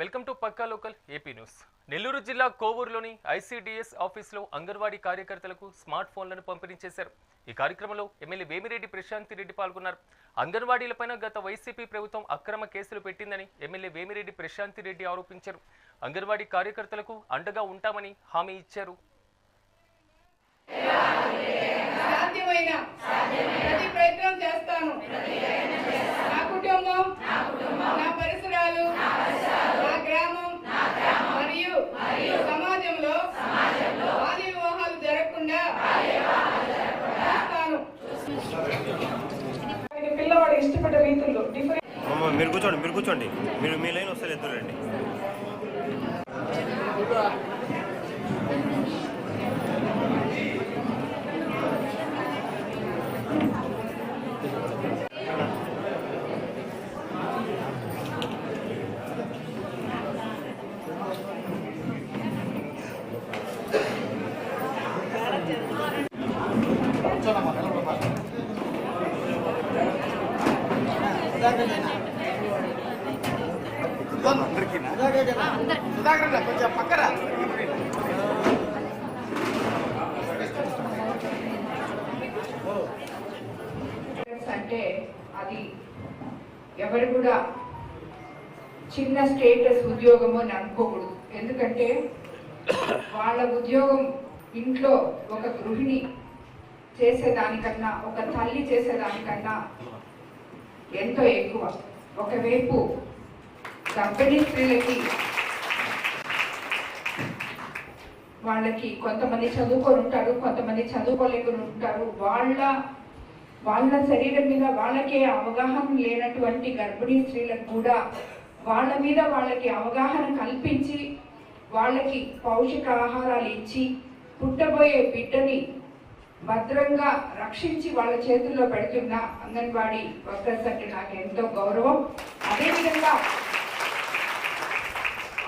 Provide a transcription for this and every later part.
Welcome to Pakka local AP news. Nellore జిల్లా కోవూరులోని ICDS ఆఫీసులో అంగన్వాడీ కార్యకర్తలకు స్మార్ట్ ఫోన్లను పంపిణీ చేశారు. ఈ కార్యక్రమంలో ఎమ్మెల్యే వేమిరెడ్డి ప్రశాంతి రెడ్డి పాల్గొన్నారు. అంగన్వాడీలపైన గత వైసీపీ ప్రభుత్వం అక్రమ కేసులు పెట్టిందని ఎమ్మెల్యే వేమిరెడ్డి ప్రశాంతి రెడ్డి ఆరోపించారు. అంగన్వాడీ కార్యకర్తలకు అండగా ఉంటామని హామీ ఇచ్చారు. సాధ్యమైన ప్రతి ప్రయత్నం చేస్తాను. కుటుంబం నా పరిసరాలు నా గ్రామం మరియు సమాజంలో బాల్య వివాహాలు జరగకుండా చూస్తాను. పిల్లవాడు ఇష్టపడ్డ రీతుల్లో డిఫరెంట్ మీరు కూర్చోండి మీరు కూర్చోండి. మీరు మీ లైన్ వస్తారు ఎదురు రండి అంటే అది ఎవరు కూడా చిన్న స్టేటస్ ఉద్యోగము అని అనుకోకూడదు ఎందుకంటే వాళ్ళ ఉద్యోగం ఇంట్లో ఒక గృహిణి చేసేదానికన్నా ఒక తల్లి చేసేదానికన్నా ఎంతో ఎక్కువ. ఒకవైపు గర్భిణీ స్త్రీలకి వాళ్ళకి కొంతమంది చదువుకొని ఉంటారు కొంతమంది చదువుకోలేకుండా ఉంటారు. వాళ్ళ వాళ్ళ శరీరం మీద వాళ్ళకే అవగాహన లేనటువంటి గర్భిణీ స్త్రీలకు కూడా వాళ్ళ మీద వాళ్ళకి అవగాహన కల్పించి వాళ్ళకి పౌష్టికాహారాలు ఇచ్చి పుట్టబోయే బిడ్డని భద్రంగా రక్షించి వాళ్ళ చేతుల్లో పెడుతున్న అంగన్వాడీ వర్కర్స్ అంటే నాకు ఎంతో గౌరవం. అదేవిధంగా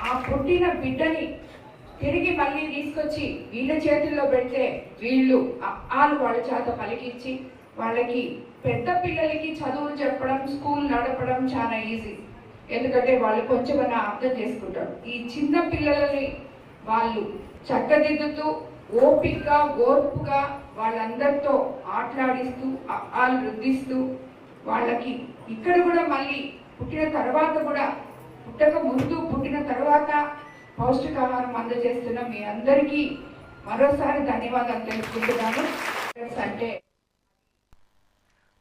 ఆ పుట్టిన బిడ్డని తిరిగి మళ్ళీ తీసుకొచ్చి వీళ్ళ చేతుల్లో పెడితే వీళ్ళు ఆలు వాళ్ళ చేత పలికించి వాళ్ళకి పెద్ద పిల్లలకి చదువులు చెప్పడం స్కూల్ నడపడం చాలా ఈజీ. ఎందుకంటే వాళ్ళు కొంచెమన్నా అర్థం చేసుకుంటారు. ఈ చిన్న పిల్లలని వాళ్ళు చక్కదిద్దుతూ ఓపికగా ఓర్పుగా వాళ్ళందరితో ఆటలాడిస్తూ అప్పాలు వృద్ధిస్తూ వాళ్ళకి ఇక్కడ కూడా మళ్ళీ పుట్టిన తర్వాత కూడా పుట్టక ముందు పుట్టిన తర్వాత పౌష్టికాహారం అందజేస్తున్న మీ అందరికీ మరోసారి ధన్యవాదాలు తెలుసుకుంటున్నాను అంటే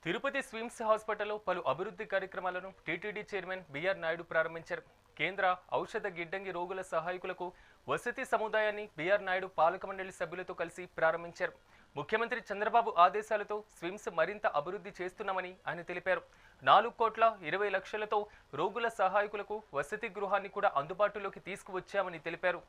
తిరుపతి స్విమ్స్ హాస్పిటల్లో పలు అభివృద్ధి కార్యక్రమాలను టీటీడీ చైర్మన్ బిఆర్ నాయుడు ప్రారంభించారు. కేంద్ర ఔషధ గిడ్డంగి రోగుల సహాయకులకు వసతి సముదాయాన్ని బిఆర్ నాయుడు పాలక మండలి సభ్యులతో కలిసి ప్రారంభించారు. ముఖ్యమంత్రి చంద్రబాబు ఆదేశాలతో స్విమ్స్ మరింత అభివృద్ధి చేస్తున్నామని ఆయన తెలిపారు. నాలుగు కోట్ల ఇరవై లక్షలతో రోగుల సహాయకులకు వసతి గృహాన్ని కూడా అందుబాటులోకి తీసుకువచ్చామని తెలిపారు.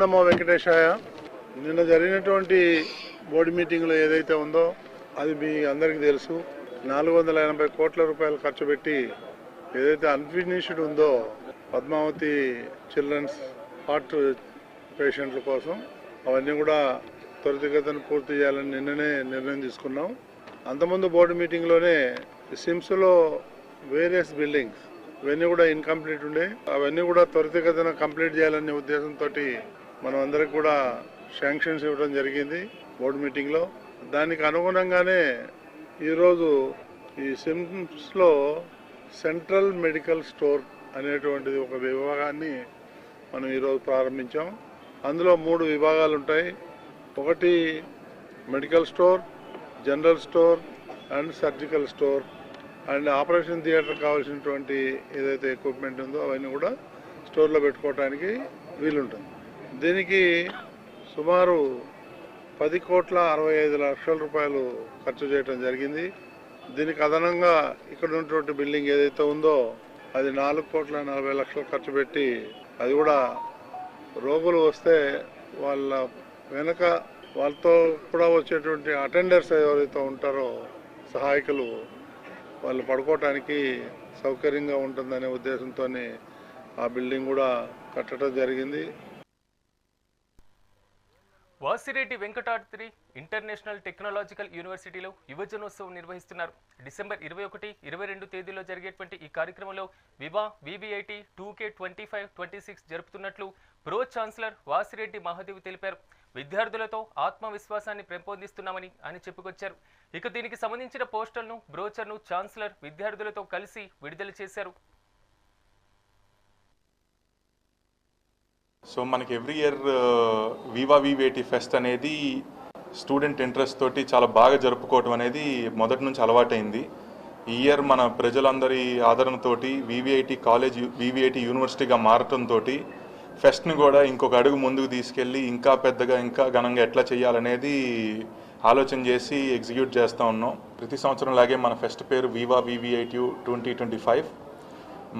నమో వెంకటేశాయ. నిన్న జరిగినటువంటి బోర్డు మీటింగ్లో ఏదైతే ఉందో అది మీ అందరికీ తెలుసు. నాలుగు వందల ఎనభై కోట్ల రూపాయలు ఖర్చు పెట్టి ఏదైతే అన్ఫినిష్డ్ ఉందో పద్మావతి చిల్డ్రన్స్ హార్ట్ పేషెంట్ల కోసం అవన్నీ కూడా త్వరితగతిని పూర్తి చేయాలని నిన్ననే నిర్ణయం తీసుకున్నాం. అంతకుముందు బోర్డు మీటింగ్లోనే సిమ్స్లో వేరియస్ బిల్డింగ్స్ ఇవన్నీ కూడా ఇన్కంప్లీట్ ఉండే. అవన్నీ కూడా త్వరితగతిన కంప్లీట్ చేయాలనే ఉద్దేశంతో మనం అందరికి కూడా శాంక్షన్స్ ఇవ్వడం జరిగింది బోర్డు మీటింగ్లో. దానికి అనుగుణంగానే ఈరోజు ఈ సిమ్స్లో సెంట్రల్ మెడికల్ స్టోర్ అనేటువంటిది ఒక విభాగాన్ని మనం ఈరోజు ప్రారంభించాం. అందులో మూడు విభాగాలు ఉంటాయి. ఒకటి medical store general store and surgical store. And operation theatre కావాల్సినటువంటి ఏదైతే ఎక్విప్మెంట్ ఉందో అవన్నీ కూడా స్టోర్లో పెట్టుకోవడానికి వీలుంటుంది. దీనికి సుమారు పది కోట్ల అరవై ఐదు లక్షల రూపాయలు ఖర్చు చేయడం జరిగింది. దీనికి అదనంగా ఇక్కడ ఉన్నటువంటి బిల్డింగ్ ఏదైతే ఉందో అది నాలుగు కోట్ల నలభై లక్షలు ఖర్చు పెట్టి అది కూడా రోగులు వస్తే వాళ్ళ వెనక వాళ్ళతో కూడా వచ్చేటువంటి అటెండర్స్ ఎవరైతే ఉంటారో సహాయకులు వాళ్ళు పడుకోవటానికి సౌకర్యంగా ఉంటుందనే ఉద్దేశంతో ఆ బిల్డింగ్ కూడా కట్టడం జరిగింది. వాసిరెడ్డి వెంకటాద్రి ఇంటర్నేషనల్ టెక్నాలజికల్ యూనివర్సిటీలో యువజనోత్సవం నిర్వహిస్తున్నారు. డిసెంబర్ ఇరవై ఒకటి ఇరవై రెండు తేదీలో జరిగేటువంటి ఈ కార్యక్రమంలో Viva VVIT two K twenty five twenty six జరుపుతున్నట్లు pro chancellor Vasireddy Mahadevi తెలిపారు. విద్యార్థులతో ఆత్మవిశ్వాసాన్ని పెంపొందిస్తున్నామని ఆయన చెప్పుకొచ్చారు. ఇక దీనికి సంబంధించిన పోస్టర్ను బ్రోచర్ను ఛాన్సలర్ విద్యార్థులతో కలిసి విడుదల చేశారు. సో మనకి every year Viva VVIT fest అనేది స్టూడెంట్ ఇంట్రెస్ట్ తోటి చాలా బాగా జరుపుకోవటం అనేది మొదటి నుంచి అలవాటైంది. ఈ ఇయర్ మన ప్రజలందరి ఆదరణతోటి వివిఐటి కాలేజ్ వివిఐటి యూనివర్సిటీగా మారటంతో ఫెస్ట్ని కూడా ఇంకొక అడుగు ముందుకు తీసుకెళ్ళి ఇంకా పెద్దగా ఇంకా ఘనంగా ఎట్లా చేయాలనేది ఆలోచన చేసి ఎగ్జిక్యూట్ చేస్తూ ఉన్నాం. ప్రతి సంవత్సరం లాగే మన ఫెస్ట్ పేరు Viva VVIT twenty twenty five.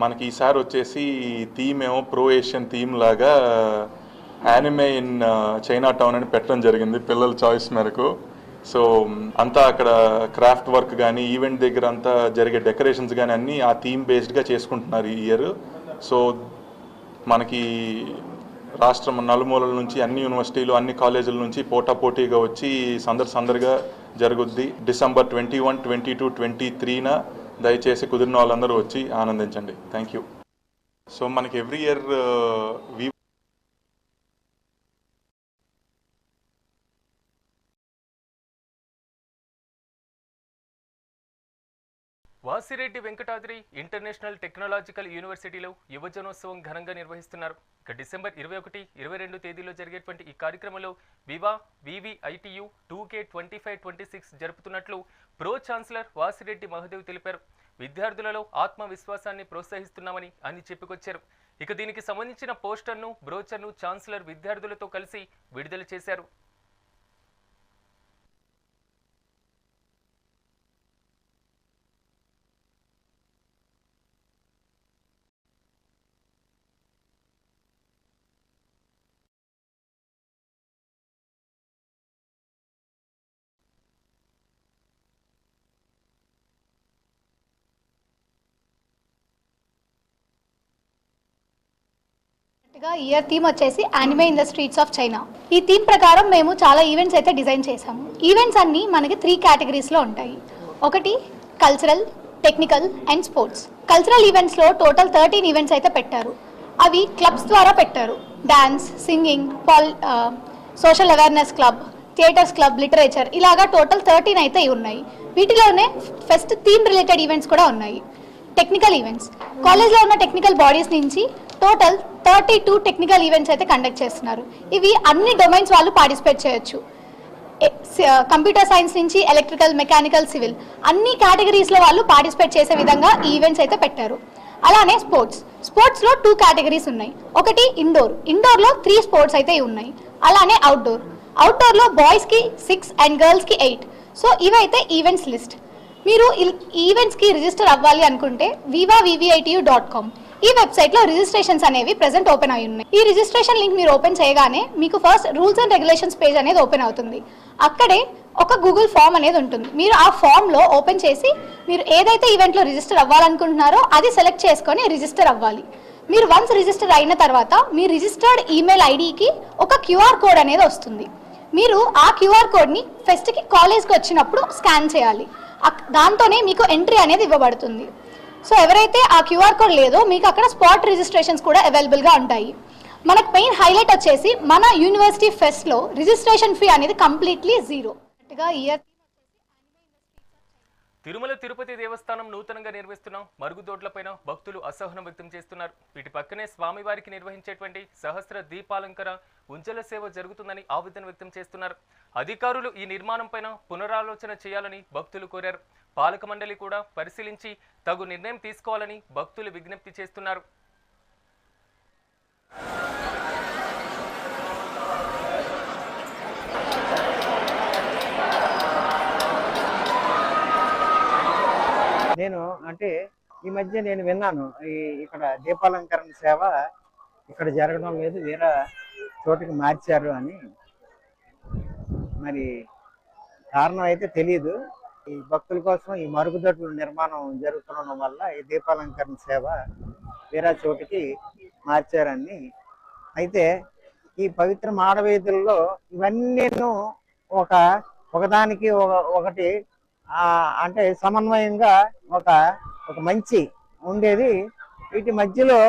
మనకి ఈసారి వచ్చేసి థీమ్ ఏమో ప్రో ఏషియన్ థీమ్ లాగా యానిమే ఇన్ చైనా టౌన్ అని పెట్టడం జరిగింది పిల్లల చాయిస్ మేరకు. సో అంతా అక్కడ క్రాఫ్ట్ వర్క్ కానీ ఈవెంట్ దగ్గర అంతా జరిగే డెకరేషన్స్ కానీ అన్నీ ఆ థీమ్ బేస్డ్గా చేసుకుంటున్నారు ఈ ఇయర్. సో మనకి రాష్ట్రం నలుమూలల నుంచి అన్ని యూనివర్సిటీలు అన్ని కాలేజీల నుంచి పోటా పోటీగా వచ్చి సందర్ సందడిగా జరుగుద్ది. December twenty one twenty two twenty త్రీన దయచేసి కుదిరిన వాళ్ళందరూ వచ్చి ఆనందించండి. థ్యాంక్ యూ సో మనకి every year V Vasireddy Venkatadri international technological యూనివర్సిటీలో యువజనోత్సవం ఘనంగా నిర్వహిస్తున్నారు. ఇక డిసెంబర్ ఇరవై ఒకటి ఇరవై రెండు తేదీలో జరిగేటువంటి ఈ కార్యక్రమంలో వివా VVITU two K twenty five twenty six జరుపుతున్నట్లు pro chancellor Vasireddy Mahadev తెలిపారు. విద్యార్థులలో ఆత్మవిశ్వాసాన్ని ప్రోత్సహిస్తున్నామని అని చెప్పుకొచ్చారు. ఇక దీనికి సంబంధించిన పోస్టర్ను బ్రోచర్ను ఛాన్సలర్ విద్యార్థులతో కలిసి విడుదల చేశారు. గా ఇయర్ థీమ్ వచ్చేసి anime in the streets of China ఈ థీమ్ ప్రకారం మేము చాలా ఈవెంట్స్ అయితే డిజైన్ చేశాము. ఈవెంట్స్ అన్నీ మనకి త్రీ కేటగిరీస్లో ఉంటాయి. ఒకటి cultural technical and sports cultural ఈవెంట్స్లో టోటల్ థర్టీన్ ఈవెంట్స్ అయితే పెట్టారు. అవి క్లబ్స్ ద్వారా పెట్టారు. Dance singing Paul social awareness club theatres club literature ఇలాగా టోటల్ థర్టీన్ అయితే ఉన్నాయి. వీటిలోనే ఫస్ట్ థీమ్ రిలేటెడ్ ఈవెంట్స్ కూడా ఉన్నాయి. టెక్నికల్ ఈవెంట్స్ కాలేజ్లో ఉన్న టెక్నికల్ బాడీస్ నుంచి total thirty two technical events అయితే కండక్ట్ చేస్తున్నారు. ఇవి అన్ని డొమైన్స్ వాళ్ళు పార్టిసిపేట్ చేయొచ్చు. కంప్యూటర్ సైన్స్ నుంచి ఎలక్ట్రికల్ మెకానికల్ సివిల్ అన్ని కేటగిరీస్లో వాళ్ళు పార్టిసిపేట్ చేసే విధంగా ఈ ఈవెంట్స్ అయితే పెట్టారు. అలానే స్పోర్ట్స్. స్పోర్ట్స్లో టూ కేటగిరీస్ ఉన్నాయి. ఒకటి ఇండోర్. ఇండోర్లో త్రీ స్పోర్ట్స్ అయితే ఉన్నాయి. అలానే అవుట్డోర్. అవుట్డోర్లో బాయ్స్కి సిక్స్ అండ్ గర్ల్స్కి ఎయిట్. సో ఇవైతే ఈవెంట్స్ లిస్ట్. మీరు ఈవెంట్స్కి రిజిస్టర్ అవ్వాలి అనుకుంటే వివా వివిఐటియు డాట్ కామ్ ఈ వెబ్సైట్లో రిజిస్ట్రేషన్స్ అనేవి ప్రెసెంట్ ఓపెన్ అయి ఉన్నాయి. ఈ రిజిస్ట్రేషన్ లింక్ మీరు ఓపెన్ చేయగానే మీకు first rules and regulations page అనేది ఓపెన్ అవుతుంది. అక్కడే ఒక గూగుల్ ఫామ్ అనేది ఉంటుంది. మీరు ఆ ఫామ్లో ఓపెన్ చేసి మీరు ఏదైతే ఈవెంట్లో రిజిస్టర్ అవ్వాలనుకుంటున్నారో అది సెలెక్ట్ చేసుకొని రిజిస్టర్ అవ్వాలి. మీరు వన్స్ రిజిస్టర్ అయిన తర్వాత మీ రిజిస్టర్డ్ ఈమెయిల్ ఐడికి ఒక క్యూఆర్ కోడ్ అనేది వస్తుంది. మీరు ఆ క్యూఆర్ కోడ్ని ఫెస్ట్కి కాలేజ్కి వచ్చినప్పుడు స్కాన్ చేయాలి. దాంతోనే మీకు ఎంట్రీ అనేది ఇవ్వబడుతుంది. సో ఎవరైతే ఆ క్యూఆర్ కోడ్ లేదో మీకు అక్కడ స్పాట్ రిజిస్ట్రేషన్స్ కూడా అవైలబుల్గా ఉంటాయి. మనకు మెయిన్ హైలైట్ వచ్చేసి మన యూనివర్సిటీ ఫెస్ట్లో రిజిస్ట్రేషన్ ఫీ అనేది completely zero. Year Tirumala Tirupati Devasthanam నూతనంగా నిర్మిస్తున్న మరుగుదొడ్లపైన భక్తులు అసహనం వ్యక్తం చేస్తున్నారు. వీటి పక్కనే స్వామివారికి నిర్వహించేటువంటి సహస్ర దీపాలంకర ఉంజల సేవ జరుగుతుందని ఆవేదన వ్యక్తం చేస్తున్నారు. అధికారులు ఈ నిర్మాణం పైన పునరాలోచన చేయాలని భక్తులు కోరారు. పాలక మండలి కూడా పరిశీలించి తగు నిర్ణయం తీసుకోవాలని భక్తులు విజ్ఞప్తి చేస్తున్నారు. నేను అంటే ఈ మధ్య నేను విన్నాను ఈ ఇక్కడ దీపాలంకరణ సేవ ఇక్కడ జరగడం లేదు వేరే చోటికి మార్చారు అని. మరి కారణం అయితే తెలియదు ఈ భక్తుల కోసం ఈ మరుగుదొడ్ల నిర్మాణం జరుగుతుండడం వల్ల ఈ దీపాలంకరణ సేవ వేరే చోటికి మార్చారని. అయితే ఈ పవిత్ర మాడవేదుల్లో ఇవన్నీను ఒక ఒకదానికి ఒక- ఒకటి అంటే సమన్వయంగా ఒక ఒక మంచి ఉండేది. వీటి మధ్యలో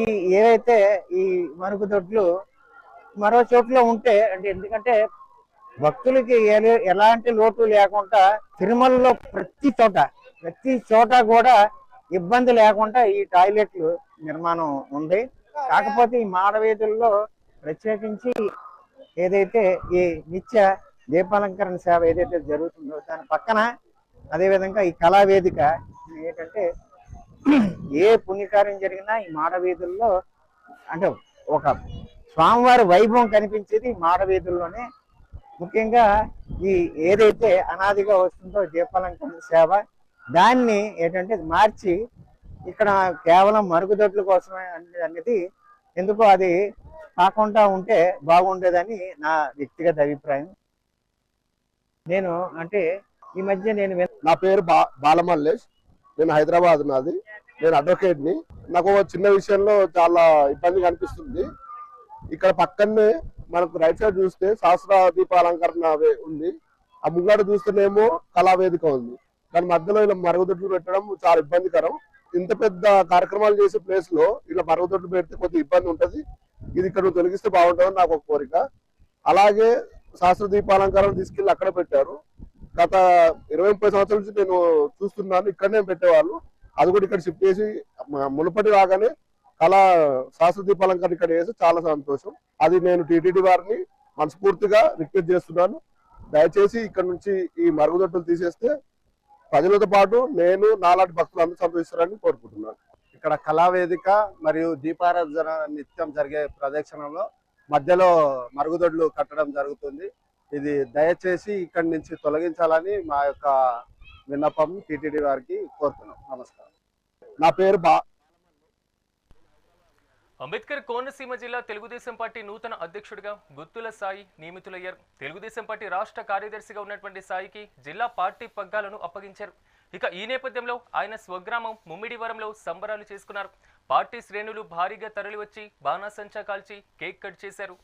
ఈ ఏవైతే ఈ మరుగుదొడ్లు మరో చోట్ల ఉంటే అంటే ఎందుకంటే భక్తులకి ఎలాంటి లోటు లేకుండా తిరుమలలో ప్రతి చోట ప్రతి చోట కూడా ఇబ్బంది లేకుండా ఈ టాయిలెట్లు నిర్మాణం ఉంది. కాకపోతే ఈ మాడవీధుల్లో ప్రత్యేకించి ఏదైతే ఈ నిత్య దీపాలంకరణ సేవ ఏదైతే జరుగుతుందో దాని పక్కన అదేవిధంగా ఈ కళావేదిక ఏంటంటే ఏ పుణ్యకార్యం జరిగినా ఈ మాడవీధుల్లో అంటే ఒక స్వామివారి వైభవం కనిపించేది ఈ మాడవీధుల్లోనే. ముఖ్యంగా ఈ ఏదైతే అనాదిగా వస్తుందో దీపాలంకరణ సేవ దాన్ని ఏంటంటే మార్చి ఇక్కడ కేవలం మరుగుదొడ్ల కోసమే అనేది ఎందుకో అది కాకుండా ఉంటే బాగుండేదని నా వ్యక్తిగత అభిప్రాయం. నేను అంటే ఈ మధ్య నేను నా పేరు బా బాలమల్లేష్. నేను హైదరాబాద్ నాది. నేను అడ్వకేట్ని నాకు ఒక చిన్న విషయంలో చాలా ఇబ్బంది కనిపిస్తుంది. ఇక్కడ పక్కనే మనకు రైట్ సైడ్ చూస్తే శాస్త్ర దీపాలంకరణ ఉంది. ఆ ముంగడ చూస్తేనేమో కళావేదిక ఉంది. దాని మధ్యలో ఇలా మరుగుదొడ్లు పెట్టడం చాలా ఇబ్బందికరం. ఇంత పెద్ద కార్యక్రమాలు చేసే ప్లేస్లో ఇలా మరుగుదొడ్లు పెడితే కొద్దిగా ఇబ్బంది ఉంటది. ఇది ఇక్కడ నువ్వు తొలగిస్తే బాగుంటుందని నాకు ఒక కోరిక. అలాగే శాస్త్ర దీపాలంకారం తీసుకెళ్ళి అక్కడ పెట్టారు. గత ఇరవై ముప్పై సంవత్సరాల నుంచి నేను చూస్తున్నాను. ఇక్కడనే పెట్టేవాళ్ళు. అది కూడా ఇక్కడ షిఫ్ట్ చేసి మునుపటి రాగానే కళా శాస్త్ర దీపాలంకారం ఇక్కడ వేసి చాలా సంతోషం. అది నేను టీటీడీ వారిని మనస్ఫూర్తిగా రిక్వెస్ట్ చేస్తున్నాను. దయచేసి ఇక్కడ నుంచి ఈ మరుగుదొడ్డులు తీసేస్తే ప్రజలతో పాటు నేను నాలాంటి భక్తులు అందరూ సంతోషిస్తారని కోరుకుంటున్నాను. ఇక్కడ కళావేదిక మరియు దీపారాధన నిత్యం జరిగే ప్రదక్షిణలో మధ్యలో మరుగుదొడ్లు కట్టడం జరుగుతుంది. ఇది దయచేసి ఇక్కడి నుంచి తొలగించాలని మా యొక్క విన్నపం టీటీడీ వారికి కోరుతున్నాం. నమస్కారం. నా పేరు బా అంబేద్కర్ కోనసీమ జిల్లా తెలుగుదేశం పార్టీ నూతన అధ్యక్షుడిగా గుత్తుల సాయి నియమితులయ్యారు. తెలుగుదేశం పార్టీ రాష్ట్ర కార్యదర్శిగా ఉన్నటువంటి సాయికి జిల్లా పార్టీ పగ్గాలను అప్పగించారు. ఇక ఈ నేపథ్యంలో ఆయన స్వగ్రామం ముమ్మిడివరంలో సంబరాలు చేసుకున్నారు. పార్టీ శ్రేణులు భారీగా తరలివచ్చి బాణాసంచా కాల్చి కేక్ కట్ చేశారు.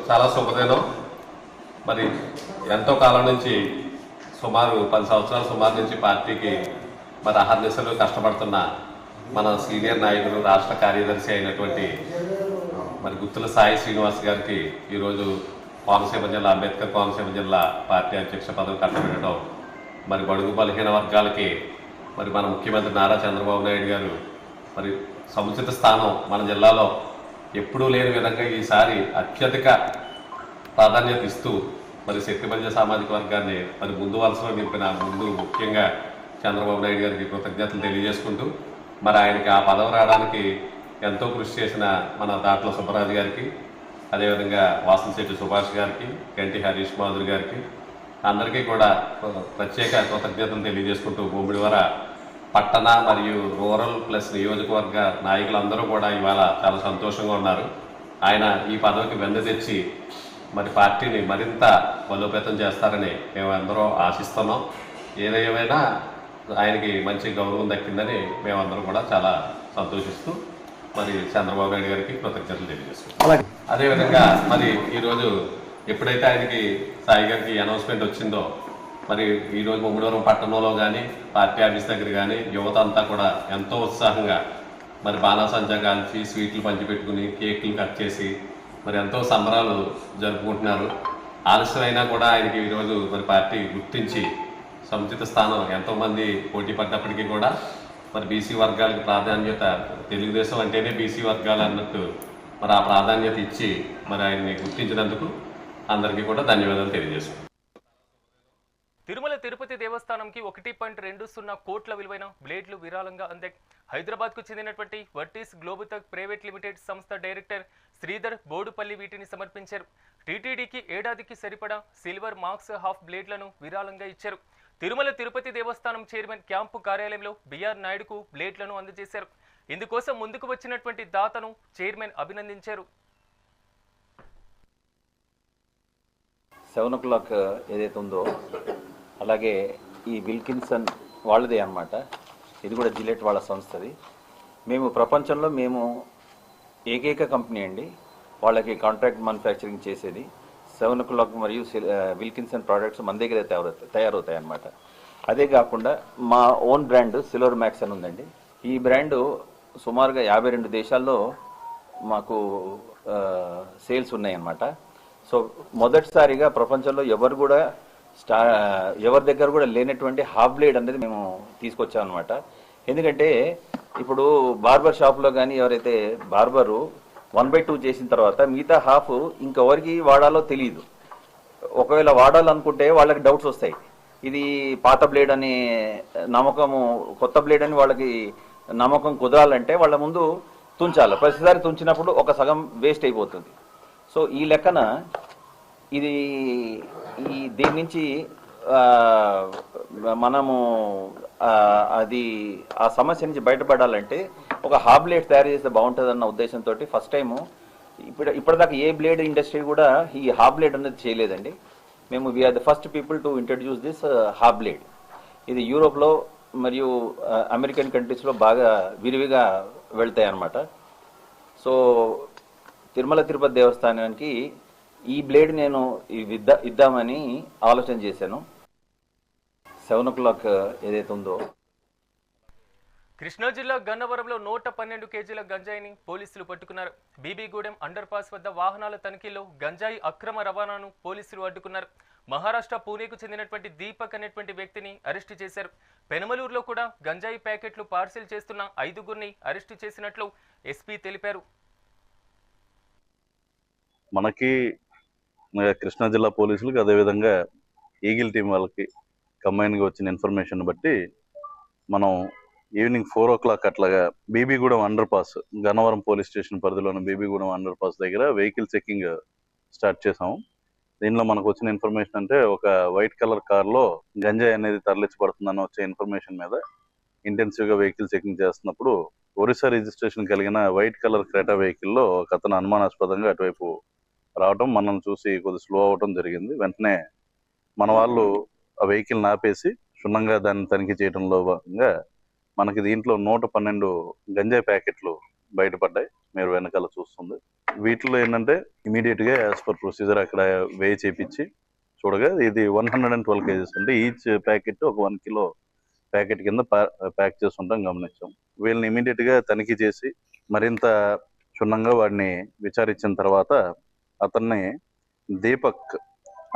చాలా శుభదినం. మరి ఎంతో కాలం నుంచి సుమారు పది సంవత్సరాల సుమారు నుంచి పార్టీకి మరి అహర్నిశలు కష్టపడుతున్న మన సీనియర్ నాయకుడు రాష్ట్ర కార్యదర్శి అయినటువంటి మరి గుత్తుల సాయి శ్రీనివాస్ గారికి ఈరోజు కోనసీమ జిల్లా అంబేద్కర్ కోనసీమ జిల్లా పార్టీ అధ్యక్ష పదవి కట్టబెట్టడం మరి బడుగు బలహీన వర్గాలకి మరి మన ముఖ్యమంత్రి నారా చంద్రబాబు నాయుడు గారు మరి సముచిత స్థానం మన జిల్లాలో ఎప్పుడూ లేని విధంగా ఈసారి అత్యధిక ప్రాధాన్యత ఇస్తూ మరి శక్తిపంచ సామాజిక వర్గాన్ని మరి ముందు వలసలో నింపిన ముందు ముఖ్యంగా చంద్రబాబు నాయుడు గారికి కృతజ్ఞతలు తెలియజేసుకుంటూ మరి ఆయనకి ఆ పదవి రావడానికి ఎంతో కృషి చేసిన మన దాట్ల సుబ్బరాజు గారికి అదేవిధంగా వాసనశెట్టి సుభాష్ గారికి గంటి హరీష్ మాధురి గారికి అందరికీ కూడా ప్రత్యేక కృతజ్ఞతలు తెలియజేసుకుంటూ బొమ్మిడివర పట్టణ మరియు రూరల్ ప్లస్ నియోజకవర్గ నాయకులందరూ కూడా ఇవాళ చాలా సంతోషంగా ఉన్నారు. ఆయన ఈ పదవికి వెంద తెచ్చి మరి పార్టీని మరింత బలోపేతం చేస్తారని మేము అందరూ ఆశిస్తున్నాం. ఏదేమైనా ఆయనకి మంచి గౌరవం దక్కిందని మేమందరం కూడా చాలా సంతోషిస్తూ మరి చంద్రబాబు నాయుడు గారికి కృతజ్ఞతలు తెలియజేస్తున్నాం. అదేవిధంగా మరి ఈరోజు ఎప్పుడైతే ఆయనకి సాయి గారికి అనౌన్స్మెంట్ వచ్చిందో మరి ఈరోజు ముమ్మడివరం పట్టణంలో కానీ పార్టీ ఆఫీస్ దగ్గర కానీ యువత అంతా కూడా ఎంతో ఉత్సాహంగా మరి బాణాసంచా కాల్చి స్వీట్లు పంచిపెట్టుకుని కేకులు కట్ చేసి మరి ఎంతో సంబరాలు జరుపుకుంటున్నారు. ఆలస్యమైనా అయినా కూడా ఆయనకి ఈరోజు మరి పార్టీ గుర్తించి సముచిత స్థానం ఎంతోమంది పోటీ పడ్డప్పటికీ కూడా మరి బీసీ వర్గాలకు ప్రాధాన్యత తెలుగుదేశం అంటేనే బీసీ వర్గాలు అన్నట్టు మరి ఆ ప్రాధాన్యత ఇచ్చి మరి ఆయన్ని గుర్తించినందుకు అందరికీ కూడా ధన్యవాదాలు తెలియజేస్తున్నాను తిరుమల తిరుపతి దేవస్థానంకి ఒకటి పాయింట్ రెండు సున్నా కోట్ల విలువైన బ్లేడ్లు విరాళంగా అందాయి. హైదరాబాద్కు చెందినటువంటి వర్టీస్ గ్లోబుతక్ ప్రైవేట్ లిమిటెడ్ సంస్థ డైరెక్టర్ శ్రీధర్ బోడుపల్లి వీటిని సమర్పించారు. టీటీడీకి ఏడాదికి సరిపడా సిల్వర్ మార్క్స్ హాఫ్ బ్లేడ్లను విరాళంగా ఇచ్చారు. తిరుమల తిరుపతి దేవస్థానం చైర్మన్ క్యాంపు కార్యాలయంలో బిఆర్ నాయుడుకు బ్లేడ్లను అందజేశారు. ఇందుకోసం ముందుకు వచ్చినటువంటి దాతను చైర్మన్ అభినందించారు. సెవెన్ ఓ క్లాక్ ఏదైతే ఉందో అలాగే ఈ విల్కిన్సన్ వాళ్ళదే అన్నమాట. ఇది కూడా జిలెట్ వాళ్ళ సంస్థది. మేము ప్రపంచంలో మేము ఏకైక కంపెనీ అండి. వాళ్ళకి కాంట్రాక్ట్ మ్యానుఫ్యాక్చరింగ్ చేసేది. సెవెన్ ఓ క్లాక్ మరియు సిల్- విల్కిన్సన్ ప్రోడక్ట్స్ మన దగ్గరే తయారవుతాయి తయారవుతాయి అన్నమాట. అదే కాకుండా మా ఓన్ బ్రాండ్ సిల్వర్ మ్యాక్స్ అని ఉందండి. ఈ బ్రాండ్ సుమారుగా యాభై రెండు దేశాల్లో మాకు సేల్స్ ఉన్నాయన్నమాట. సో మొదటిసారిగా ప్రపంచంలో ఎవరు కూడా స్టా ఎవరి దగ్గర కూడా లేనటువంటి హాఫ్ బ్లేడ్ అనేది మేము తీసుకొచ్చాం అనమాట ఎందుకంటే ఇప్పుడు బార్బర్ షాప్లో కానీ ఎవరైతే బార్బరు వన్ బై టూ చేసిన తర్వాత మిగతా హాఫ్ ఇంకెవరికి వాడాలో తెలియదు ఒకవేళ వాడాలనుకుంటే వాళ్ళకి డౌట్స్ వస్తాయి. ఇది పాత బ్లేడ్ అని నమ్మకము కొత్త బ్లేడ్ అని వాళ్ళకి నమ్మకం కుదరాలంటే వాళ్ళ ముందు తుంచాలి. ప్రతిసారి తుంచినప్పుడు ఒక సగం వేస్ట్ అయిపోతుంది. సో ఈ లెక్కన ఇది ఈ దీని నుంచి మనము అది ఆ సమస్య నుంచి బయటపడాలంటే ఒక హాఫ్ బ్లేడ్ తయారు చేస్తే బాగుంటుందన్న ఉద్దేశంతో ఫస్ట్ టైము ఇప్పుడు ఇప్పటిదాకా ఏ బ్లేడ్ ఇండస్ట్రీ కూడా ఈ హాఫ్ బ్లేడ్ అనేది చేయలేదండి. మేము we're the first people to introduce this హాబ్లేడ్ blade. ఇది యూరోప్లో మరియు అమెరికన్ కంట్రీస్లో బాగా విరివిగా వెళ్తాయి అన్నమాట సో తిరుమల తిరుపతి దేవస్థానానికి ఈ బ్లేడ్ నేను ఇద్దా ఇద్దామని ఆలోచన చేశాను. సెవెన్ ఓ క్లాక్ ఏదైతే ఉందో. కృష్ణా జిల్లా గన్నవరంలో నూట పన్నెండు కేజీల గంజాయిని పోలీసులు పట్టుకున్నారు. బీబీగూడెం అండర్ పాస్ వద్ద వాహనాల తనిఖీలో గంజాయి అక్రమ రవాణాను పోలీసులు అడ్డుకున్నారు. మహారాష్ట్ర పూణేకు చెందినటువంటి దీపక్ అనేటువంటి వ్యక్తిని అరెస్టు చేశారు. పెనమలూరులో కూడా గంజాయి ప్యాకెట్లు పార్సిల్ చేస్తున్న ఐదుగురిని అరెస్టు చేసినట్లు ఎస్పీ తెలిపారు. మనకి మన కృష్ణా జిల్లా పోలీసులకు అదేవిధంగా ఈగిల్ టీం వాళ్ళకి కంబైన్గా వచ్చిన ఇన్ఫర్మేషన్ బట్టి మనం ఈవినింగ్ ఫోర్ ఓ క్లాక్ అట్లాగా Bibigudem underpass Gannavaram police station పరిధిలోని బీబీగూడెం అండర్ పాస్ దగ్గర వెహికల్ చెక్కింగ్ స్టార్ట్ చేసాము దీనిలో మనకు వచ్చిన ఇన్ఫర్మేషన్ అంటే ఒక వైట్ కలర్ కార్లో గంజాయి అనేది తరలించబడుతుందని వచ్చే ఇన్ఫర్మేషన్ మీద ఇంటెన్సివ్గా వెహికల్ చెకింగ్ చేస్తున్నప్పుడు ఒరిస్సా రిజిస్ట్రేషన్ కలిగిన వైట్ కలర్ క్రేటా వెహికల్లో ఒక అతను అనుమానాస్పదంగా అటువైపు రావటం మనల్ని చూసి కొద్ది స్లో అవటం జరిగింది. వెంటనే మన వాళ్ళు ఆ వెహికల్ నాపేసి క్షుణ్ణంగా దాన్ని తనిఖీ చేయడంలో భాగంగా మనకి దీంట్లో నూట పన్నెండు గంజాయి ప్యాకెట్లు బయటపడ్డాయి. మీరు వెనకాల చూస్తుంది. వీటిలో ఏంటంటే ఇమీడియట్గా యాజ్ పర్ ప్రొసీజర్ అక్కడ వే చేపించి చూడగా ఇది one hundred and twelve KGs అంటే ఈచ్ ప్యాకెట్ ఒక వన్ కిలో ప్యాకెట్ కింద ప్యాక్ చేస్తుంటాం గమనించాం. వీళ్ళని ఇమీడియట్గా తనిఖీ చేసి మరింత క్షుణ్ణంగా వాడిని విచారించిన తర్వాత అతన్ని దీపక్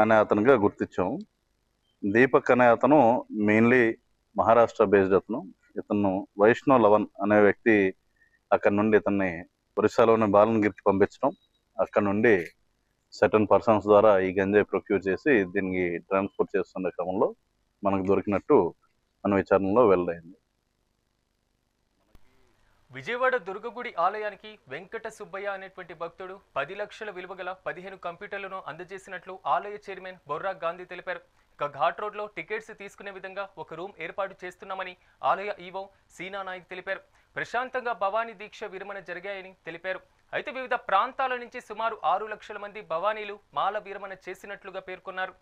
అనే అతనిగా గుర్తించాం. దీపక్ అనే అతను మెయిన్లీ మహారాష్ట్ర బేస్డ్ అతను. ఇతను వైష్ణవ్ లవన్ అనే వ్యక్తి అక్కడ నుండి ఇతన్ని ఒరిస్సాలోని బాలన్గిరికి పంపించడం. అక్కడ నుండి సర్టన్ పర్సన్స్ ద్వారా ఈ గంజాయి ప్రొక్యూర్ చేసి దీనికి ట్రాన్స్పోర్ట్ చేస్తున్న క్రమంలో మనకు దొరికినట్టు మన విచారణలో వెళ్ళయింది విజయవాడ దుర్గగుడి ఆలయానికి వెంకట సుబ్బయ్య అనేటువంటి భక్తుడు పది లక్షల విలువ గల పదిహేను కంప్యూటర్లను అందజేసినట్లు ఆలయ చైర్మన్ బొర్రా గాంధీ తెలిపారు. ఇక ఘాట్ రోడ్లో టికెట్స్ తీసుకునే విధంగా ఒక రూమ్ ఏర్పాటు చేస్తున్నామని ఆలయ ఈవో సీనా నాయక్ తెలిపారు. ప్రశాంతంగా భవానీ దీక్ష విరమణ జరిగాయని తెలిపారు. అయితే వివిధ ప్రాంతాల నుంచి సుమారు ఆరు లక్షల మంది భవానీలు మాల విరమణ చేసినట్లుగా పేర్కొన్నారు.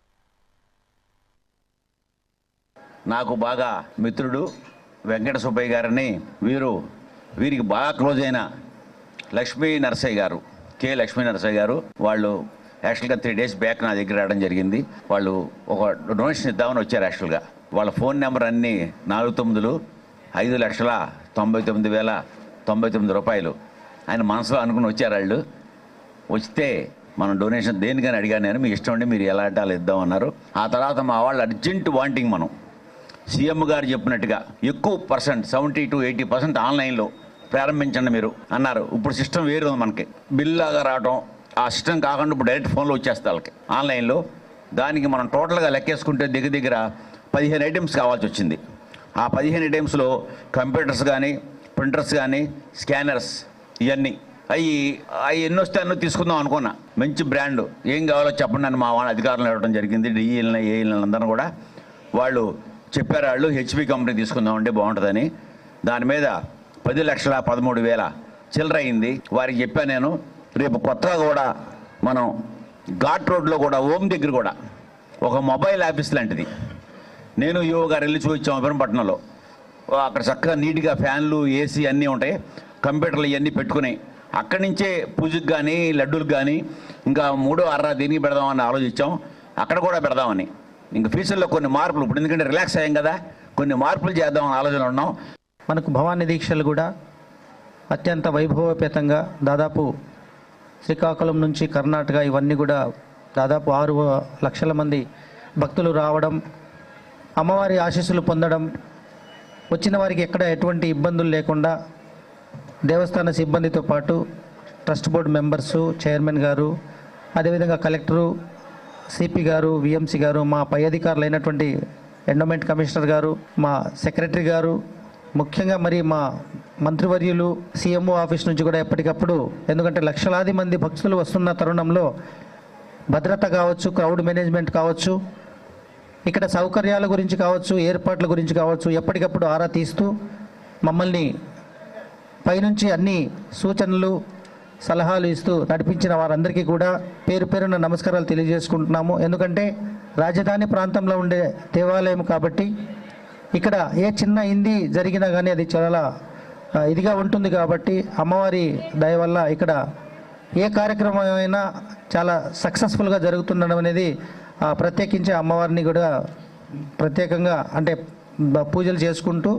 నాకు బాగా మిత్రుడు వెంకట సుబ్బయ్య గారని వీరు వీరికి బాగా క్లోజ్ అయిన లక్ష్మీ నరసయ్య గారు కె లక్ష్మీ నరసయ్య గారు వాళ్ళు యాక్చువల్గా త్రీ డేస్ బ్యాక్ నా దగ్గర రావడం జరిగింది. వాళ్ళు ఒక డొనేషన్ ఇద్దామని వచ్చారు యాక్చువల్గా. వాళ్ళ ఫోన్ నెంబర్ అన్నీ నాలుగు తొమ్మిదిలు ఐదు లక్షల తొంభై తొమ్మిది వేల తొంభై తొమ్మిది రూపాయలు. ఆయన మనసులో అనుకుని వచ్చారు వాళ్ళు. వస్తే మనం డొనేషన్ దేనికని అడిగాను నేను మీ ఇష్టం ఉండి మీరు ఎలా అంటే అలా ఇద్దామన్నారు ఆ తర్వాత మా వాళ్ళు అర్జెంట్ వాంటింగ్ మనం. సీఎం గారు చెప్పినట్టుగా ఎక్కువ percent seventy to eighty percent ఆన్లైన్లో ప్రారంభించండి మీరు అన్నారు. ఇప్పుడు సిస్టమ్ వేరు ఉంది మనకి. బిల్ లాగా రావడం ఆ సిస్టమ్ కాకుండా ఇప్పుడు డైరెక్ట్ ఫోన్లో వచ్చేస్తే వాళ్ళకి. ఆన్లైన్లో దానికి మనం టోటల్గా లెక్కేసుకుంటే దగ్గర దగ్గర పదిహేను ఐటమ్స్ కావాల్సి వచ్చింది. ఆ పదిహేను ఐటమ్స్లో కంప్యూటర్స్ కానీ ప్రింటర్స్ కానీ స్కానర్స్ ఇవన్నీ. అవి అవి ఎన్ని వస్తే అన్నో తీసుకుందాం అనుకున్నా. మంచి బ్రాండ్. ఏం కావాలో చెప్పండి అని మా వాళ్ళ అధికారులు ఇవ్వడం జరిగింది. డిఈఎల్ని ఏఈఎల్ని అందరూ కూడా వాళ్ళు చెప్పారు వాళ్ళు హెచ్పి కంపెనీ తీసుకుందాం అంటే బాగుంటుందని. దాని మీద పది లక్షల పదమూడు వేల చిల్లర అయింది వారికి చెప్పాను నేను రేపు కొత్తగా కూడా మనం ఘాట్ రోడ్లో కూడా ఓం దగ్గర కూడా ఒక మొబైల్ ఆఫీస్ లాంటిది. నేను యువ గారు వెళ్ళి చూపించాం విపనపట్నంలో అక్కడ చక్కగా నీట్గా ఫ్యాన్లు ఏసీ అన్నీ ఉంటాయి. కంప్యూటర్లు ఇవన్నీ పెట్టుకుని అక్కడి నుంచే పూజకు కానీ లడ్డూలకు కానీ ఇంకా మూడో అర్రా దీనికి పెడదామని ఆలోచించాం. అక్కడ కూడా పెడదామని. ఇంకా ఫ్యూచర్లో కొన్ని మార్పులు ఇప్పుడు ఎందుకంటే రిలాక్స్ అయ్యాం కదా కొన్ని మార్పులు చేద్దామని ఆలోచన ఉన్నాం. మనకు భవానీ దీక్షలు కూడా అత్యంత వైభవపేతంగా దాదాపు శ్రీకాకుళం నుంచి కర్ణాటక ఇవన్నీ కూడా దాదాపు ఆరు లక్షల మంది భక్తులు రావడం అమ్మవారి ఆశీస్సులు పొందడం వచ్చిన వారికి ఎక్కడ ఎటువంటి ఇబ్బందులు లేకుండా దేవస్థాన సిబ్బందితో పాటు ట్రస్ట్ బోర్డు మెంబర్సు చైర్మన్ గారు అదేవిధంగా కలెక్టరు సిపి గారు విఎంసి గారు మా పై అధికారులు అయినటువంటి ఎండోమెంట్ కమిషనర్ గారు మా సెక్రటరీ గారు ముఖ్యంగా మరి మా మంత్రివర్యులు సీఎంఓ ఆఫీస్ నుంచి కూడా ఎప్పటికప్పుడు ఎందుకంటే లక్షలాది మంది భక్తులు వస్తున్న తరుణంలో భద్రత కావచ్చు క్రౌడ్ మేనేజ్మెంట్ కావచ్చు ఇక్కడ సౌకర్యాల గురించి కావచ్చు ఏర్పాట్ల గురించి కావచ్చు ఎప్పటికప్పుడు ఆరా తీస్తూ మమ్మల్ని పైనుంచి అన్ని సూచనలు సలహాలు ఇస్తూ నడిపించిన వారందరికీ కూడా పేరు పేరున నమస్కారాలు తెలియజేసుకుంటున్నాము. ఎందుకంటే రాజధాని ప్రాంతంలో ఉండే దేవాలయం కాబట్టి ఇక్కడ ఏ చిన్న హిందీ జరిగినా కానీ అది చాలా ఇదిగా ఉంటుంది కాబట్టి అమ్మవారి దయ వల్ల ఇక్కడ ఏ కార్యక్రమం అయినా చాలా సక్సెస్ఫుల్గా జరుగుతుండడం అనేది ప్రత్యేకించి అమ్మవారిని కూడా ప్రత్యేకంగా అంటే పూజలు చేసుకుంటూ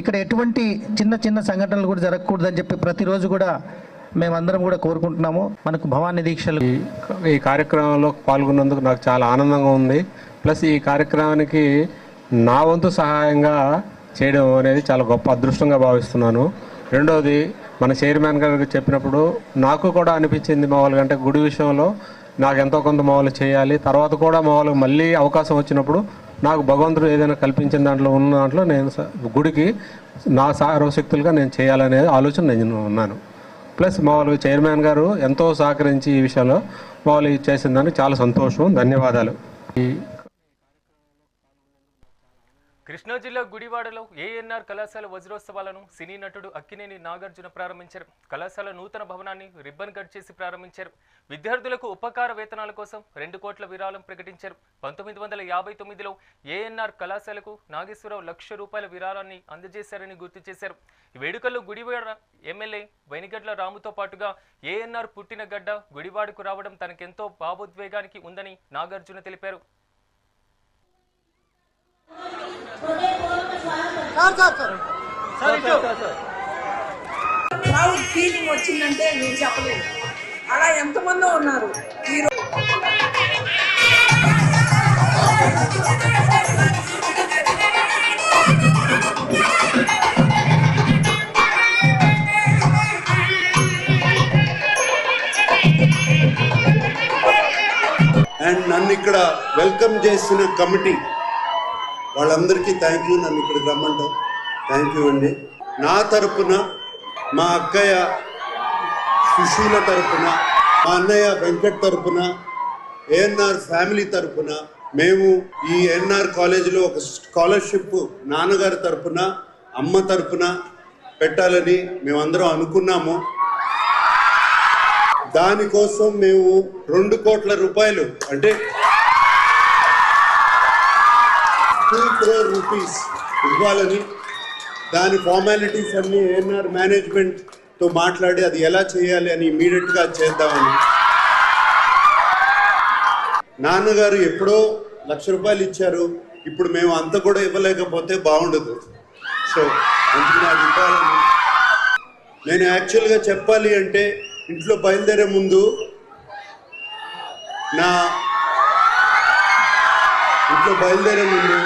ఇక్కడ ఎటువంటి చిన్న చిన్న సంఘటనలు కూడా జరగకూడదని చెప్పి ప్రతిరోజు కూడా మేమందరం కూడా కోరుకుంటున్నాము. మనకు భవానీ దీక్షలు ఈ కార్యక్రమంలో పాల్గొన్నందుకు నాకు చాలా ఆనందంగా ఉంది. ప్లస్ ఈ కార్యక్రమానికి నా వంతు సహాయంగా చేయడం అనేది చాలా గొప్ప అదృష్టంగా భావిస్తున్నాను. రెండవది మన చైర్మన్ గారికి చెప్పినప్పుడు నాకు కూడా అనిపించింది మామూలుగా అంటే గుడి విషయంలో నాకు ఎంతో కొంత మామూలు చేయాలి. తర్వాత కూడా మామూలుగా మళ్ళీ అవకాశం వచ్చినప్పుడు నాకు భగవంతుడు ఏదైనా కల్పించిన దాంట్లో ఉన్న దాంట్లో నేను స- గుడికి నా సారశక్తులుగా నేను చేయాలనే ఆలోచన నేను ఉన్నాను. ప్లస్ మామూలుగా చైర్మన్ గారు ఎంతో సహకరించి ఈ విషయంలో మామూలు చేసిన దానికి చాలా సంతోషం. ధన్యవాదాలు. ఈ కృష్ణా జిల్లా గుడివాడలో ఏఎన్ఆర్ కళాశాల వజ్రోత్సవాలను సినీ నటుడు అక్కినేని నాగార్జున ప్రారంభించారు. కళాశాల నూతన భవనాన్ని రిబ్బన్ కట్ చేసి ప్రారంభించారు. విద్యార్థులకు ఉపకార వేతనాల కోసం రెండు కోట్ల విరాళం ప్రకటించారు. పంతొమ్మిది వందల యాభై తొమ్మిదిలో ఏఎన్ఆర్ కళాశాలకు నాగేశ్వరరావు లక్ష రూపాయల విరాళాన్ని అందజేశారని గుర్తు చేశారు. వేడుకల్లో గుడివాడ ఎమ్మెల్యే వెనిగడ్ల రాముతో పాటుగా ఏఎన్ఆర్ పుట్టిన గడ్డ గుడివాడకు రావడం తనకెంతో భావోద్వేగానికి ఉందని నాగార్జున తెలిపారు. ప్రౌడ్ ఫీలింగ్ వచ్చిందంటే నేను చెప్పలేదు. అలా ఎంతమందో ఉన్నారు. హీరో అండ్ నన్ను ఇక్కడ వెల్కమ్ చేసిన కమిటీ వాళ్ళందరికీ థ్యాంక్ యూ నన్ను ఇక్కడికి రమ్మంటాం థ్యాంక్ యూ అండి. నా తరపున మా అక్కయ్య సుశీల తరపున మా అన్నయ్య వెంకట్ తరపున ఏఎన్ఆర్ ఫ్యామిలీ తరపున మేము ఈ ఎన్ఆర్ కాలేజీలో ఒక స్కాలర్షిప్ నాన్నగారి తరపున అమ్మ తరపున పెట్టాలని మేమందరం అనుకున్నాము. దానికోసం మేము రెండు కోట్ల రూపాయలు అంటే క్రోర్ రూపీస్ ఇవ్వాలని దాని ఫార్మాలిటీస్ అన్ని ఏఎన్ఆర్ మేనేజ్మెంట్తో మాట్లాడి అది ఎలా చేయాలి అని ఇమీడియట్గా చేద్దామని. నాన్నగారు ఎప్పుడో లక్ష రూపాయలు ఇచ్చారు ఇప్పుడు మేము అంత కూడా ఇవ్వలేకపోతే బాగుండదు. సో అందుకు నాకు ఇవ్వాలని. నేను యాక్చువల్గా చెప్పాలి అంటే ఇంట్లో బయలుదేరే ముందు నా ఇంట్లో బయలుదేరే ముందు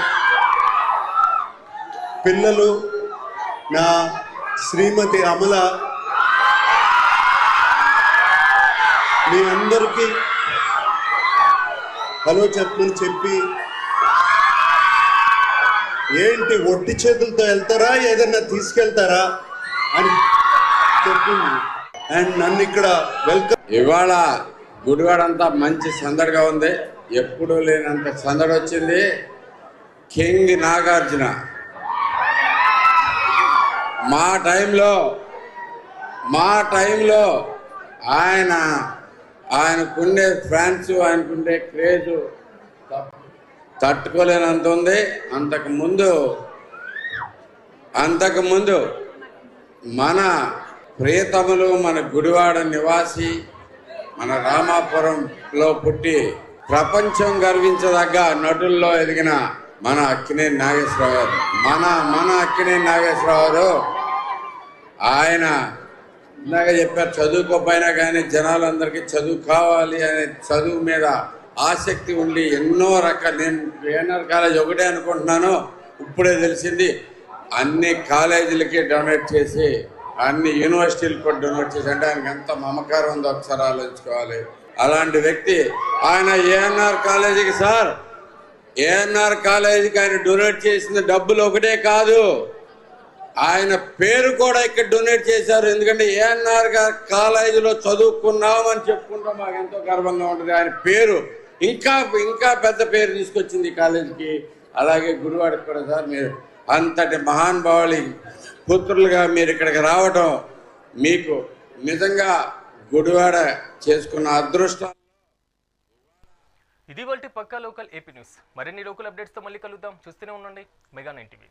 పిల్లలు నా శ్రీమతి అమల. మీ అందరికీ హలో చెప్పమని చెప్పి ఏంటి ఒట్టి చేతులతో వెళ్తారా? ఏదన్నా తీసుకెళ్తారా? అని చెప్పింది. అండ్ నన్ను ఇక్కడ వెల్కమ్ ఇవాళ గుడివాడంతా మంచి సందడిగా ఉంది. ఎప్పుడూ లేనంత సందడి వచ్చింది. కింగ్ నాగార్జున. మా టైంలో మా టైంలో ఆయన ఆయనకుండే ఫ్యాన్స్ ఆయనకుండే క్రేజ్ తట్టుకోలేనంత ఉంది. అంతకుముందు అంతకుముందు అంతకు ముందు మన ప్రియతములు మన గుడివాడ నివాసి మన రామాపురంలో పుట్టి ప్రపంచం గర్వించదగ్గ నటుల్లో ఎదిగిన మన అక్కినేని నాగేశ్వరరావు గారు. మన మన అక్కినేని నాగేశ్వరరావు గారు. ఆయన ఇందాక చెప్పారు చదువుకోపోయినా కానీ జనాలందరికీ చదువు కావాలి అనే చదువు మీద ఆసక్తి ఉండి ఎన్నో రకాల నేను ఏఎన్ఆర్ కాలేజ్ ఒకటే అనుకుంటున్నాను ఇప్పుడే తెలిసింది. అన్ని కాలేజీలకి డొనేట్ చేసి అన్ని యూనివర్సిటీలకు కూడా డొనేట్ చేసి అంటే ఆయనకి ఎంత మమకారం ఉందో ఒకసారి ఆలోచించుకోవాలి. అలాంటి వ్యక్తి ఆయన ఏఎన్ఆర్ కాలేజీకి సార్ ఏఎన్ఆర్ కాలేజీకి ఆయన డొనేట్ చేసిన డబ్బులు ఒకటే కాదు. ఆయన పేరు కూడా ఇక్కడ డొనేట్ చేశారు. ఎందుకంటే ఏఎన్ఆర్ కాలేజీలో చదువుకున్నామని చెప్పుకుంటాం. మాకు ఎంతో గర్వంగా ఉంటుంది. ఆయన పేరు ఇంకా ఇంకా పెద్ద పేరు తీసుకొచ్చింది కాలేజీకి. అలాగే గురువాడికి కూడా సార్ మీరు అంతటి మహానుభావులి పుత్రులుగా మీరు ఇక్కడికి రావటం మీకు నిజంగా గుడివాడ చేసుకున్న అదృష్టం. ఇది పక్కా లోకల్ ఏపీ న్యూస్. మరిన్ని లోకల్ అప్డేట్స్తో మళ్ళీ కలుద్దాం. చూస్తూనే ఉండండి. Mega nine TV.